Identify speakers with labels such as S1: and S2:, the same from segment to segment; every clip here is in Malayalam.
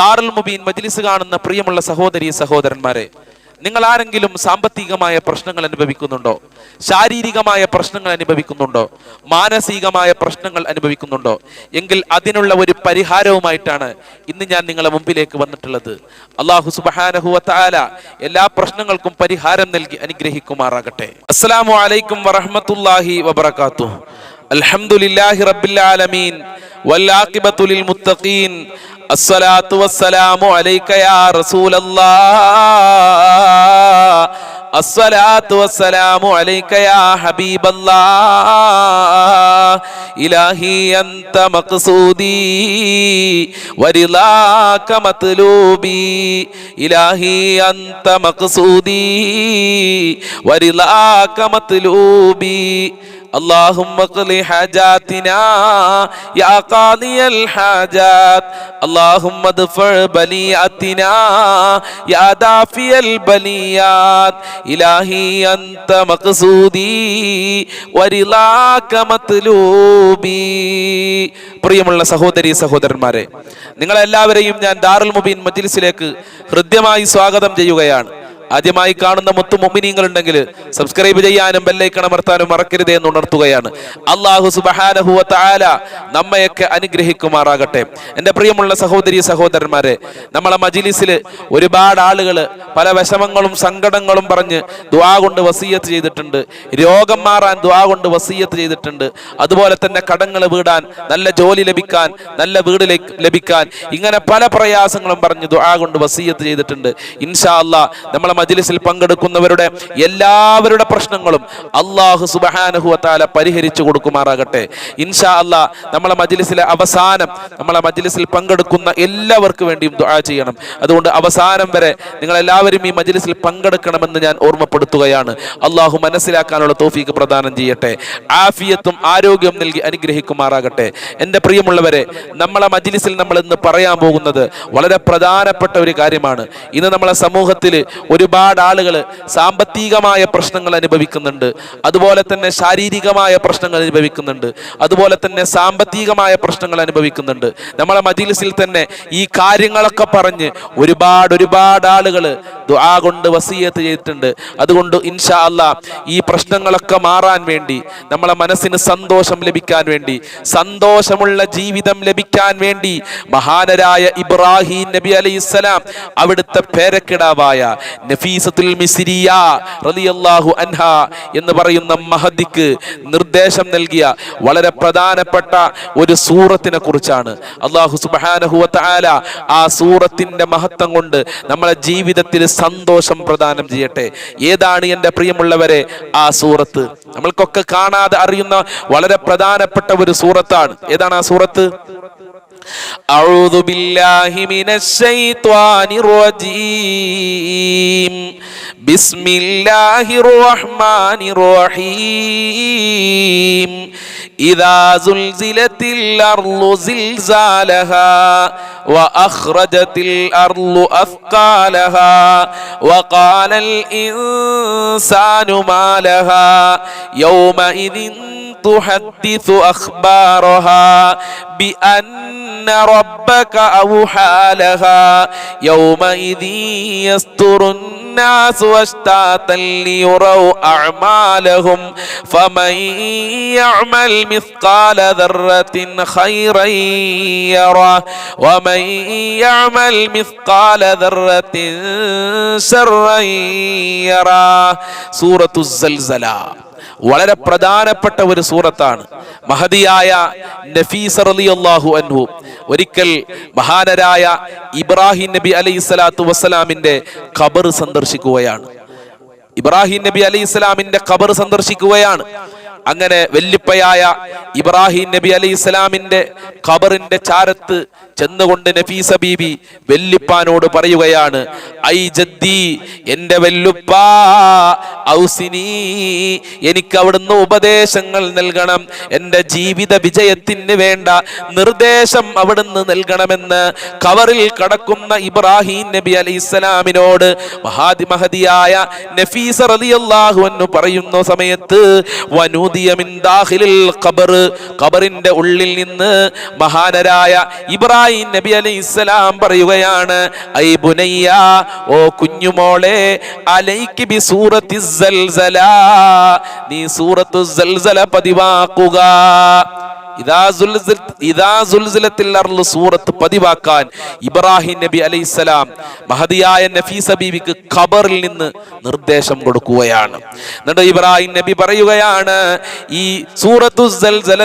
S1: ദാറുൽ മുബീൻ മജ്ലിസ് കാണുന്ന പ്രിയമുള്ള സഹോദരി സഹോദരന്മാരെ നിങ്ങൾ ആരെങ്കിലും സാമ്പത്തികമായ പ്രശ്നങ്ങൾ അനുഭവിക്കുന്നുണ്ടോ? ശാരീരികമായ പ്രശ്നങ്ങൾ അനുഭവിക്കുന്നുണ്ടോ? മാനസികമായ പ്രശ്നങ്ങൾ അനുഭവിക്കുന്നുണ്ടോ? എങ്കിൽ അതിനുള്ള ഒരു പരിഹാരവുമായിട്ടാണ് ഇന്ന് ഞാൻ നിങ്ങളെ മുമ്പിലേക്ക് വന്നിട്ടുള്ളത്. അള്ളാഹു സുബാനഹുല എല്ലാ പ്രശ്നങ്ങൾക്കും പരിഹാരം നൽകി അനുഗ്രഹിക്കുമാറാകട്ടെ. അസ്സലാമു അലൈക്കും വറഹമത്തല്ലാഹി വബർക്കാത്തു അൽഹംദുലില്ലാഹി റബ്ബിൽ ആലമീൻ. അസ്സലാത്തു വസ്സലാമു അലൈക്കയാ റസൂലല്ലാ. അസ്സലാത്തു വസ്സലാമു അലൈക്കയാ ഹബീബല്ലാ. ഇലാഹി അന്ത മഖ്സൂദി. വരിലാക മത്ലൂബി. ഇലാഹി അന്ത മഖ്സൂദി. വരിലാക മത്ലൂബി. إلهي أنت مقصودي ورضاك مطلوبي اللهم اقض حاجاتنا يا قاضي الحاجات اللهم ادفع بلياتنا يا دافي البليات إلهي أنت مقصودي ورضاك مطلوبي പ്രിയമുള്ള സഹോദരി സഹോദരന്മാരെ നിങ്ങളെല്ലാവരെയും ഞാൻ ദാറുൽ മുബീൻ മജ്ലിസിലേക്ക് ഹൃദ്യമായി സ്വാഗതം ചെയ്യുകയാണ് ആദ്യമായി കാണുന്ന മുത്തു മൊമിനിങ്ങൾ ഉണ്ടെങ്കിൽ സബ്സ്ക്രൈബ് ചെയ്യാനും ബെല്ലൈക്കൺ അമർത്താനും മറക്കരുതേ എന്ന് ഉണർത്തുകയാണ്. അള്ളാഹു സുബഹാനഹുവ താല നമ്മയൊക്കെ അനുഗ്രഹിക്കുമാറാകട്ടെ. എന്റെ പ്രിയമുള്ള സഹോദരി സഹോദരന്മാരെ നമ്മളെ മജിലിസിൽ ഒരുപാട് ആളുകൾ പല വിഷമങ്ങളും സങ്കടങ്ങളും പറഞ്ഞ് ദ്വാ കൊണ്ട് വസീയത്ത് ചെയ്തിട്ടുണ്ട്. രോഗം മാറാൻ ദ്വാ കൊണ്ട് വസീയത്ത് ചെയ്തിട്ടുണ്ട്. അതുപോലെ തന്നെ കടങ്ങൾ വീടാൻ നല്ല ജോലി ലഭിക്കാൻ നല്ല വീട് ലഭിക്കാൻ ഇങ്ങനെ പല പ്രയാസങ്ങളും പറഞ്ഞ് ദ്വാ കൊണ്ട് വസീയത്ത് ചെയ്തിട്ടുണ്ട്. ഇൻഷാ അല്ലാ നമ്മളെ മജ്ലിസിൽ പങ്കെടുക്കുന്നവരുടെ എല്ലാവരുടെ പ്രശ്നങ്ങളും അള്ളാഹു സുബഹാനഹുവത്താല താല പരിഹരിച്ചു കൊടുക്കുമാറാകട്ടെ. ഇൻഷാ അല്ലാ നമ്മളെ മജ്ലിസിലെ അവസാനം നമ്മളെ മജ്ലിസിൽ പങ്കെടുക്കുന്ന എല്ലാവർക്കും വേണ്ടിയും ദുആ ചെയ്യണം. അതുകൊണ്ട് അവസാനം വരെ നിങ്ങൾ എല്ലാവരും ഈ മജ്ലിസിൽ പങ്കെടുക്കണമെന്ന് ഞാൻ ഓർമ്മപ്പെടുത്തുകയാണ്. അള്ളാഹു മനസ്സിലാക്കാനുള്ള തോഫീക്ക് പ്രദാനം ചെയ്യട്ടെ. ആഫിയത്തും ആരോഗ്യവും നൽകി അനുഗ്രഹിക്കുമാറാകട്ടെ. എന്റെ പ്രിയമുള്ളവരെ നമ്മളെ മജ്ലിസിൽ നമ്മൾ ഇന്ന് പറയാൻ പോകുന്നത് വളരെ പ്രധാനപ്പെട്ട ഒരു കാര്യമാണ്. ഇന്ന് നമ്മളെ സമൂഹത്തിൽ ഒരുപാട് ആളുകൾ സാമ്പത്തികമായ പ്രശ്നങ്ങൾ അനുഭവിക്കുന്നുണ്ട്. അതുപോലെ തന്നെ ശാരീരികമായ പ്രശ്നങ്ങൾ അനുഭവിക്കുന്നുണ്ട്. അതുപോലെ തന്നെ സാമ്പത്തികമായ പ്രശ്നങ്ങൾ അനുഭവിക്കുന്നുണ്ട്. നമ്മളെ മജിലിസിൽ തന്നെ ഈ കാര്യങ്ങളൊക്കെ പറഞ്ഞ് ഒരുപാട് ഒരുപാട് ആളുകൾ ദുആ കൊണ്ട് വസീയത്ത് ചെയ്തിട്ടുണ്ട്. അതുകൊണ്ട് ഇൻഷാ അല്ലാ ഈ പ്രശ്നങ്ങളൊക്കെ മാറാൻ വേണ്ടി നമ്മളെ മനസ്സിന് സന്തോഷം ലഭിക്കാൻ വേണ്ടി സന്തോഷമുള്ള ജീവിതം ലഭിക്കാൻ വേണ്ടി മഹാനരായ ഇബ്രാഹിം നബി അലൈഹിസ്സലാം അവിടുത്തെ പേരക്കിടാവായ നഫീസത്തുൽ മിസ്രിയ റളിയല്ലാഹു അൻഹ എന്ന് പറയുന്ന മഹദിക്ക് നിർദ്ദേശം നൽകിയ വളരെ പ്രധാനപ്പെട്ട ഒരു സൂറത്തിനെ കുറിച്ചാണ്. അള്ളാഹു സുബ്ഹാനഹു വ ആ സൂറത്തിന്റെ മഹത്വം കൊണ്ട് നമ്മളെ ജീവിതത്തിൽ സന്തോഷം പ്രദാനം ചെയ്യട്ടെ. ഏതാണ് എന്റെ പ്രിയമുള്ളവരെ? ആ സൂറത്ത്. നമ്മൾക്കൊക്കെ കാണാതെ അറിയുന്ന വളരെ പ്രധാനപ്പെട്ട ഒരു സൂറത്താണ്. ഏതാണ് ആ സൂറത്ത്? أعوذ بالله من الشيطان الرجيم. بسم الله الرحمن الرحيم. إذا زلزلت الأرض زلزالها وأخرجت الأرض أثقالها وقال الإنسان ما لها يومئذ تحدث أخبارها بأن ربك أوحى لها يومئذ يستر الناس واشتاتا ليروا أعمالهم فمن يعمل مثقال ذرة خيرا يره ومن يعمل مثقال ذرة شرا يره سورة الزلزلة വളരെ പ്രധാനപ്പെട്ട ഒരു സൂറത്താണ്. മഹതിയായ നഫീസർ അലി അള്ളാഹു അൻഹു. ഒരിക്കൽ മഹാനരായ ഇബ്രാഹിം നബി അലൈഹി സ്വലാത്തു വസ്സലാമിന്റെ ഖബർ സന്ദർശിക്കുകയാണ്. ഇബ്രാഹിം നബി അലൈഹി ഇസ്ലാമിന്റെ ഖബർ സന്ദർശിക്കുകയാണ്. അങ്ങനെ വെല്ലിപ്പയായ ഇബ്രാഹിം നബി അലൈഹി ഇസ്ലാമിന്റെ ഖബറിന്റെ ചാരത്ത് ചെന്നുകൊണ്ട് നഫീസ ബീബി വെല്ലിപ്പാനോട് പറയുകയാണ് ഐ ജദ്ദി എന്റെ വെല്ലുപ്പ ഔസിനി എനിക്ക് അവിടുന്ന് ഉപദേശങ്ങൾ നൽകണം. എന്റെ ജീവിത വിജയത്തിന് വേണ്ട നിർദ്ദേശം അവിടുന്ന് നൽകണമെന്ന് കവറിൽ കടക്കുന്ന ഇബ്രാഹിം നബി അലി ഇസ്ലാമിനോട് മഹാദി മഹദിയായ നഫീസ റളിയല്ലാഹു അൻഹു പറയുന്ന സമയത്ത് വനൂദിയ മിൻ ദാഖിലിൽ ഖബർ. ഖബറിന്റെ ഉള്ളിൽ നിന്ന് മഹാനരായ ഇബ്രാഹിം ഇബ്രാഹിം നബി അലി ഇസ്ലാം പറയുകയാണ് ഐ ബുനയ്യ ഓ കുഞ്ഞുമോളെ അലൈക്ക് ബി സൂറത്തി നീ സൂറത്തു പതിവാക്കുക. സൂറത്ത് പതിവാക്കാൻ ഇബ്രാഹിം നബി അലൈഹിസ്സലാം മഹദിയായ നഫീസ ബീവിക്ക് ഖബറിൽ നിന്ന് നിർദ്ദേശം കൊടുക്കുകയാണ്. എന്നിട്ട് ഇബ്രാഹിം നബി പറയുകയാണ് ഈ സൂറത്തു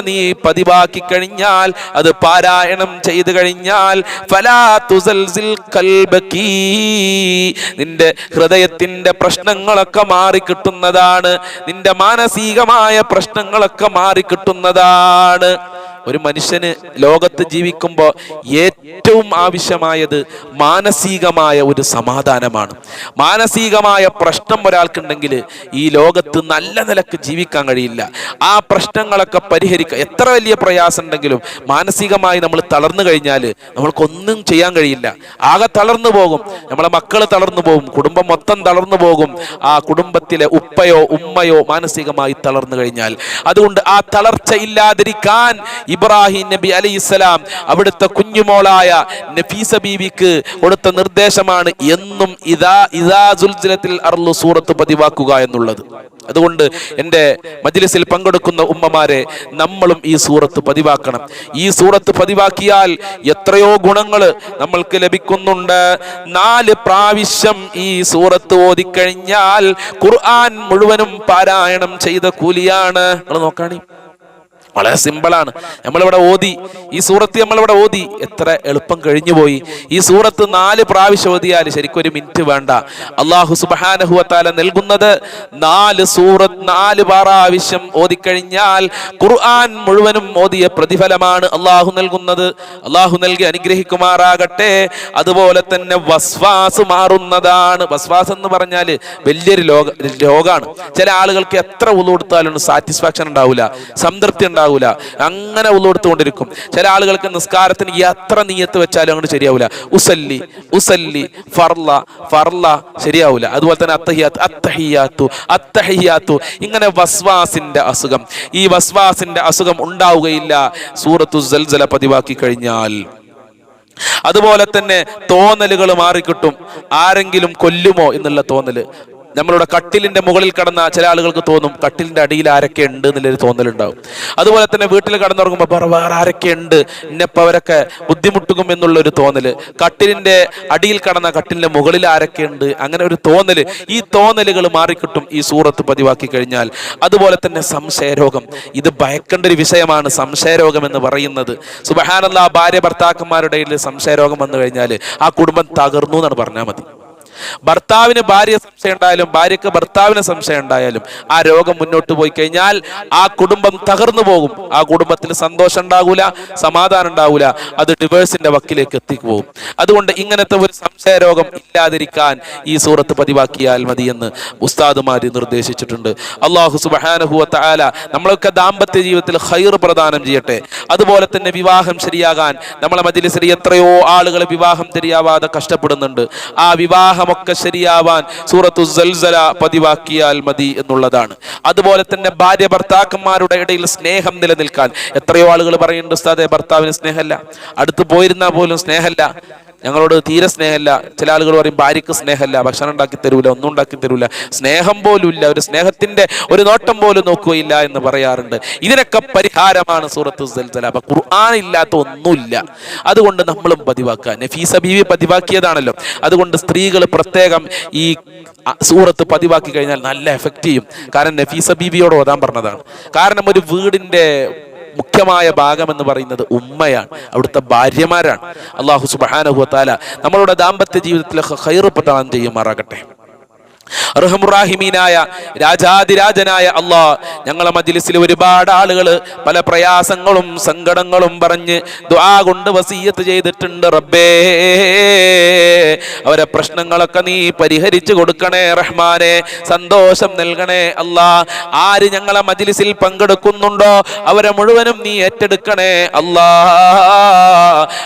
S1: നീ പതിവാക്കി കഴിഞ്ഞാൽ അത് പാരായണം ചെയ്തു കഴിഞ്ഞാൽ നിന്റെ ഹൃദയത്തിന്റെ പ്രശ്നങ്ങളൊക്കെ മാറിക്കിട്ടുന്നതാണ്. നിന്റെ മാനസികമായ പ്രശ്നങ്ങളൊക്കെ മാറിക്കിട്ടുന്നതാണ്. ഒരു മനുഷ്യന് ലോകത്ത് ജീവിക്കുമ്പോൾ ഏറ്റവും ആവശ്യമായത് മാനസികമായ ഒരു സമാധാനമാണ്. മാനസികമായ പ്രശ്നം ഒരാൾക്കുണ്ടെങ്കിൽ ഈ ലോകത്ത് നല്ല നിലയ്ക്ക് ജീവിക്കാൻ കഴിയില്ല. ആ പ്രശ്നങ്ങളൊക്കെ പരിഹരിക്കുക എത്ര വലിയ പ്രയാസം ഉണ്ടെങ്കിലും മാനസികമായി നമ്മൾ തളർന്നു കഴിഞ്ഞാൽ നമ്മൾക്കൊന്നും ചെയ്യാൻ കഴിയില്ല. ആകെ തളർന്നു പോകും. നമ്മളെ മക്കൾ തളർന്നു പോകും. കുടുംബം മൊത്തം തളർന്നു പോകും. ആ കുടുംബത്തിലെ ഉപ്പയോ ഉമ്മയോ മാനസികമായി തളർന്നു കഴിഞ്ഞാൽ. അതുകൊണ്ട് ആ തളർച്ച ഇല്ലാതിരിക്കാൻ ഇബ്രാഹിം നബി അലി ഇസ്ലാം അവിടുത്തെ കുഞ്ഞുമോളായ നഫീസ ബീവിക്ക് കൊടുത്ത നിർദ്ദേശമാണ് എന്നും ഇതാ ഇതാ സുൽജിലത്തിൽ അർലു സൂറത്ത് പതിവാക്കുക എന്നുള്ളത്. അതുകൊണ്ട് എന്റെ മജ്ലിസിൽ പങ്കെടുക്കുന്ന ഉമ്മമാരെ നമ്മളും ഈ സൂറത്ത് പതിവാക്കണം. ഈ സൂറത്ത് പതിവാക്കിയാൽ എത്രയോ ഗുണങ്ങൾ നമ്മൾക്ക് ലഭിക്കുന്നുണ്ട്. നാല് പ്രാവശ്യം ഈ സൂറത്ത് ഓതിക്കഴിഞ്ഞാൽ ഖുർആൻ മുഴുവനും പാരായണം ചെയ്ത കൂലിയാണ്. നിങ്ങൾ നോക്കാണി. വളരെ സിമ്പിളാണ്. നമ്മളിവിടെ ഓതി. ഈ സൂറത്ത് നമ്മളിവിടെ ഓതി. എത്ര എളുപ്പം കഴിഞ്ഞു പോയി ഈ സൂറത്ത് നാല് പ്രാവശ്യം ഓതിയാൽ ശരിക്കും ഒരു മിനിറ്റ് വേണ്ട. അള്ളാഹു സുബാനഹുവത്താല നൽകുന്നത് നാല് സൂറത്ത് നാല് പ്രാവശ്യം ഓതിക്കഴിഞ്ഞാൽ ഖുർആൻ മുഴുവനും ഓതിയ പ്രതിഫലമാണ് അള്ളാഹു നൽകുന്നത്. അള്ളാഹു നൽകി അനുഗ്രഹിക്കുമാറാകട്ടെ. അതുപോലെ തന്നെ വസ്വാസ് മാറുന്നതാണ്. വസ്വാസ് എന്ന് പറഞ്ഞാൽ വലിയൊരു ലോക രോഗമാണ് ചില ആളുകൾക്ക് എത്ര ഉള്ളു കൊടുത്താലും സാറ്റിസ്ഫാക്ഷൻ ഉണ്ടാവില്ല സംതൃപ്തി ഉണ്ടാവില്ല അങ്ങനെ ഉള്ളു കൊടുത്തുകൊണ്ടിരിക്കും. ചില ആളുകൾക്ക് നിസ്കാരത്തിന് എത്ര നീയത്ത് വെച്ചാലും അങ്ങോട്ട് ശരിയാവില്ല ഉസല്ലി ഉസല്ലി ഫർല ഫർല ശരിയാവില്ല അതുപോലെ തന്നെ അത്തഹിയാത്ത് അത്തഹിയാത്തു അത്തഹിയാത്തു. ഇങ്ങനെ വസ്വാസിന്റെ അസുഖം. ഈ വസ്വാസിന്റെ അസുഖം ഉണ്ടാവുകയില്ല. സൂറത്തു സൽസല പതിവാക്കി കഴിഞ്ഞാൽ. അതുപോലെ തന്നെ തോന്നലുകൾ മാറിക്കിട്ടും. ആരെങ്കിലും കൊല്ലുമോ എന്നുള്ള തോന്നൽ? നമ്മളുടെ കട്ടിലിന്റെ മുകളിൽ കടന്ന ചില ആളുകൾക്ക് തോന്നും കട്ടിലിന്റെ അടിയിൽ ആരൊക്കെ ഉണ്ട് എന്നുള്ളൊരു തോന്നലുണ്ടാവും. അതുപോലെ തന്നെ വീട്ടിൽ കടന്നുറങ്ങുമ്പോൾ വേറെ വേറെ ആരൊക്കെ ഉണ്ട്? ഇന്നപ്പവരൊക്കെ അവരൊക്കെ ബുദ്ധിമുട്ടും എന്നുള്ള ഒരു തോന്നൽ. കട്ടിലിന്റെ അടിയിൽ കടന്ന കട്ടിലിന്റെ മുകളിൽ ആരൊക്കെ ഉണ്ട്? അങ്ങനെ ഒരു തോന്നൽ. ഈ തോന്നലുകൾ മാറിക്കിട്ടും ഈ സൂറത്ത് പതിവാക്കി കഴിഞ്ഞാൽ. അതുപോലെ തന്നെ സംശയരോഗം. ഇത് ഭയക്കേണ്ട ഒരു വിഷയമാണ് സംശയരോഗം എന്ന് പറയുന്നത്. സുബഹാനല്ല ഭാര്യ ഭർത്താക്കന്മാരുടെ സംശയരോഗം വന്നു കഴിഞ്ഞാൽ ആ കുടുംബം തകർന്നു എന്നാണ് പറഞ്ഞാൽ മതി. ഭർത്താവിന് ഭാര്യ സംശയം ഉണ്ടായാലും ഭാര്യക്ക് ഭർത്താവിന് സംശയം ഉണ്ടായാലും ആ രോഗം മുന്നോട്ട് പോയി കഴിഞ്ഞാൽ ആ കുടുംബം തകർന്നു പോകും. ആ കുടുംബത്തിൽ സന്തോഷം ഉണ്ടാകൂല സമാധാനം ഉണ്ടാകൂല. അത് ഡിവേഴ്സിന്റെ വക്കിലേക്ക് എത്തിപ്പോകും അതുകൊണ്ട് ഇങ്ങനത്തെ ഒരു സംശയ രോഗം ഇല്ലാതിരിക്കാൻ ഈ സൂറത്ത് പതിവാക്കിയാൽ മതിയെന്ന് ഉസ്താദുമാര് നിർദ്ദേശിച്ചിട്ടുണ്ട്. അള്ളാഹു സുബാനഹുവ താല നമ്മളൊക്കെ ദാമ്പത്യ ജീവിതത്തിൽ ഹൈർ പ്രദാനം ചെയ്യട്ടെ. അതുപോലെ തന്നെ വിവാഹം ശരിയാകാൻ നമ്മളെ മജിലിസിൽ എത്രയോ ആളുകൾ വിവാഹം ശരിയാവാതെ കഷ്ടപ്പെടുന്നുണ്ട്. ആ വിവാഹമൊക്കെ ശരിയാവാൻ സൂറത്തു സൽസല പതിവാക്കിയാൽ മതി എന്നുള്ളതാണ്. അതുപോലെ തന്നെ ഭാര്യ ഭർത്താക്കന്മാരുടെ ഇടയിൽ സ്നേഹം നിലനിൽക്കാൻ. എത്രയോ ആളുകൾ പറയുന്നുണ്ട് ഉസ്താദെ ഭർത്താവിന് സ്നേഹമല്ല അടുത്ത് പോയിരുന്നാൽ പോലും സ്നേഹമല്ല ഞങ്ങളോട് തീരെ സ്നേഹമല്ല ചില ആളുകൾ പറയും ഭാര്യക്ക് സ്നേഹമല്ല ഭക്ഷണം ഉണ്ടാക്കി തരൂല ഒന്നും ഉണ്ടാക്കി തരൂല. സ്നേഹം പോലും ഇല്ല. ഒരു സ്നേഹത്തിന്റെ ഒരു നോട്ടം പോലും നോക്കുകയില്ല എന്ന് പറയാറുണ്ട്. ഇതിനൊക്കെ പരിഹാരമാണ് സൂറത്ത് അപ്പൊ ഖുർആൻ ഇല്ലാത്ത ഒന്നുമില്ല. അതുകൊണ്ട് നമ്മളും പതിവാക്കുക. നഫീസ ബീവി പതിവാക്കിയതാണല്ലോ. അതുകൊണ്ട് സ്ത്രീകൾ പ്രത്യേകം ഈ സൂറത്ത് പതിവാക്കി കഴിഞ്ഞാൽ നല്ല എഫക്റ്റ് ചെയ്യും. കാരണം നഫീസ ബീവിയോട് ഓതാൻ പറഞ്ഞതാണ്. കാരണം ഒരു വീടിന്റെ മുഖ്യമായ ഭാഗം എന്ന് പറയുന്നത് ഉമ്മയാണ്. അവിടുത്തെ ഭാര്യമാരാണ്. അള്ളാഹു സുബാനഹു താല നമ്മളുടെ ദാമ്പത്യ ജീവിതത്തിലെ ഹൈറ് പ്രദാനം ചെയ്യുമാറാകട്ടെ. റഹമുറാഹിമീനായ രാജാതിരാജനായ അള്ളാഹ് ഞങ്ങളെ മജ്ലിസിൽ ഒരുപാട് ആളുകൾ പല പ്രയാസങ്ങളും സങ്കടങ്ങളും പറഞ്ഞ് ദ്വാ കൊണ്ട് വസീയത്ത് ചെയ്തിട്ടുണ്ട് റബ്ബേ. അവരെ പ്രശ്നങ്ങളൊക്കെ നീ പരിഹരിച്ചു കൊടുക്കണേ റഹ്മാനെ. സന്തോഷം നൽകണേ അല്ലാ ആര് ഞങ്ങളെ മജ്ലിസിൽ പങ്കെടുക്കുന്നുണ്ടോ അവരെ മുഴുവനും നീ ഏറ്റെടുക്കണേ അല്ലാ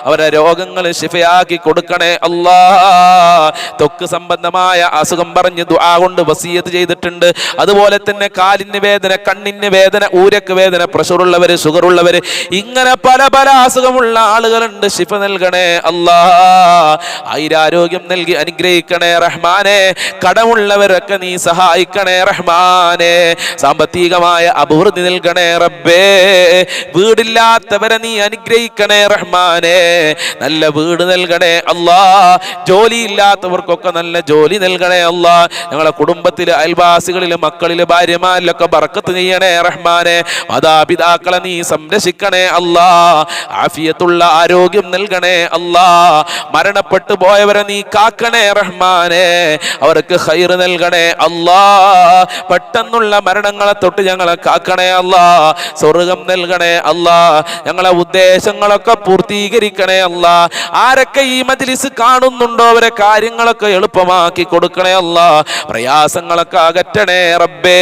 S1: അവരെ രോഗങ്ങൾ ശിഫയാക്കി കൊടുക്കണേ അല്ലാ തൊക്ക് സംബന്ധമായ അസുഖം പറഞ്ഞ് ദുആ കൊണ്ട് വസീയത്ത് ചെയ്തിട്ടുണ്ട്. അതുപോലെ തന്നെ കാലിന് വേദന കണ്ണിന് വേദന ഊരക്ക് വേദന പ്രഷർ ഉള്ളവര് ഷുഗർ ഉള്ളവര് ഇങ്ങനെ പല പല അസുഖമുള്ള ആളുകളുണ്ട്. ശിഫ നൽകണേ അല്ലാ. ആയിരാരോഗ്യം നൽകി അനുഗ്രഹിക്കണേ റഹ്മാനെ. കടമുള്ളവരൊക്കെ നീ സഹായിക്കണേ റഹ്മാനെ. സാമ്പത്തികമായ അഭിവൃദ്ധി നൽകണേ റബ്ബേ. വീടില്ലാത്തവരെ നീ അനുഗ്രഹിക്കണേ റഹ്മാനെ. നല്ല വീട് നൽകണേ അല്ലാ. ജോലിയില്ലാത്തവർക്കൊക്കെ നല്ല ജോലി നൽകണേ അല്ലാ. ഞങ്ങളെ കുടുംബത്തിലെ അയൽവാസികളിലെ മക്കളിലെ ഭാര്യമാരിലൊക്കെ ബർക്കത്ത് ചെയ്യണേ റഹ്മാനെ. മാതാപിതാക്കളെ നീ സംരക്ഷിക്കണേ അല്ലാ. ആഫിയത്തുള്ള ആരോഗ്യം നൽകണേ അല്ലാ. മരണപ്പെട്ടു പോയവരെ നീ കാക്കണേ റഹ്മാനെ. അവർക്ക് ഹൈർ നൽകണേ അല്ലാ. പെട്ടെന്നുള്ള മരണങ്ങളെ തൊട്ട് ഞങ്ങളെ കാക്കണേ അല്ലാ. സ്വർഗം നൽകണേ അല്ലാ. ഞങ്ങളെ ഉദ്ദേശങ്ങളൊക്കെ പൂർത്തീകരിക്കണേ അല്ലാ. ആരൊക്കെ ഈ മജ്ലിസ് കാണുന്നുണ്ടോ? അവരെ കാര്യങ്ങളൊക്കെ എളുപ്പമാക്കി കൊടുക്കണേ അല്ലാ. പ്രയാസങ്ങളൊക്കെ അകറ്റണേ റബ്ബേ.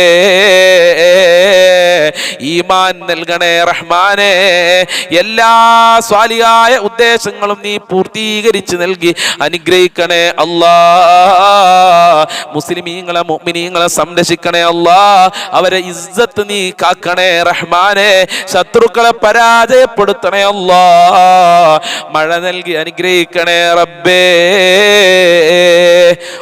S1: ഈമാൻ നൽകണേ റഹ്മാനെ. എല്ലാ സ്വാലിയായ ഉദ്ദേശങ്ങളും നീ പൂർത്തീകരിച്ച് നൽകി അനുഗ്രഹിക്കണേ അല്ലാ. മുസ്ലിമീങ്ങളെ മുഅ്മിനീങ്ങളെ സംരക്ഷിക്കണേ അല്ലാ. അവരെ ഇസ്സത്ത് നീ കാക്കണേ റഹ്മാനെ. ശത്രുക്കളെ പരാജയപ്പെടുത്തണേ അല്ലാ. മഴ നൽകി അനുഗ്രഹിക്കണേ റബ്ബേ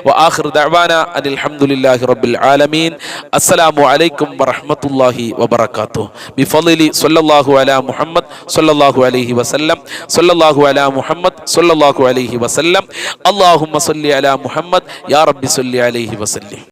S1: وآخر دعوانا أن الحمد لله رب العالمين السلام عليكم ورحمة الله وبركاته بفضل صلى الله على محمد صلى الله عليه وسلم صلى الله على محمد صلى الله عليه وسلم اللهم صل على محمد يا رب صل عليه وسلم